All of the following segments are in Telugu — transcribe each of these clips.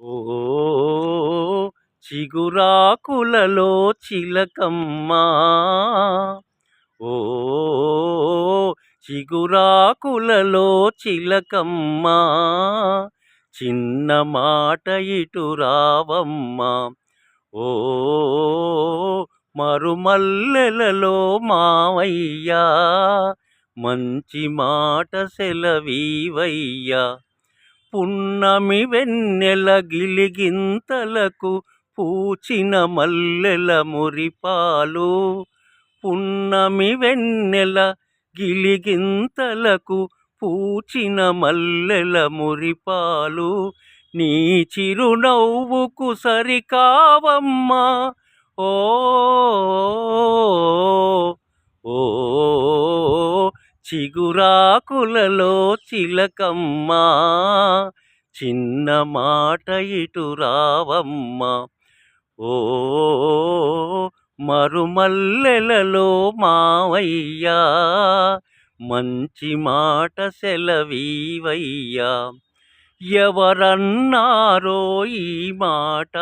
ఓ చిగురాకులలో చిలకమ్మా. ఓ చిగురాకులలో చిలకమ్మా. చిన్న మాట ఇటు రావమ్మ. ఓ మరుమల్లెలలో మావయ్యా. మంచి మాట సెలవీవయ్యా. పున్నమి వెన్నెల గిలిగింతలకు పూచిన మల్లెల మురిపాలు. పున్నమి వెన్నెల గిలిగింతలకు పూచిన మల్లెల మురిపాలు. నీ చిరునవ్వుకు సరికావమ్మా. ఓ చిగురాకులలో చిలకమ్మా చిన్న మాట ఇటు రావమ్మ. ఓ మరుమల్లెలలో మావయ్యా మంచి మాట సెలవీవయ్యా. ఎవరన్నారో ఈ మాట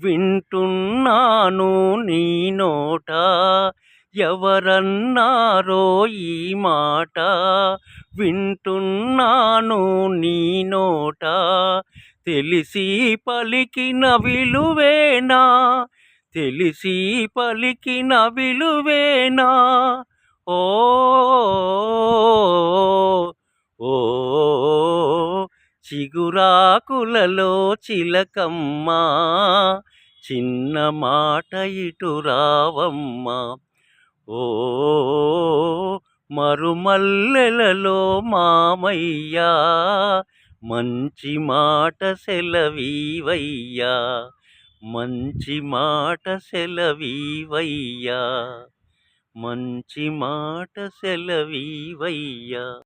వింటున్నాను నీ నోట ఎవరన్నారో ఈ మాట వింటున్నాను నీ నోట. తెలిసి పలికిన విలువేనా? తెలిసి పలికిన విలువేనా? ఓ ఓ చిగురాకులలో చిలకమ్మా చిన్న మాట ఇటు రావమ్మా. ఓ మరుమల్లెలలో మామయ్యా మంచి మాట సెలవీవయ్యా మంచి మాట సెలవీవయ్యా మంచి మాట సెలవీవయ్యా.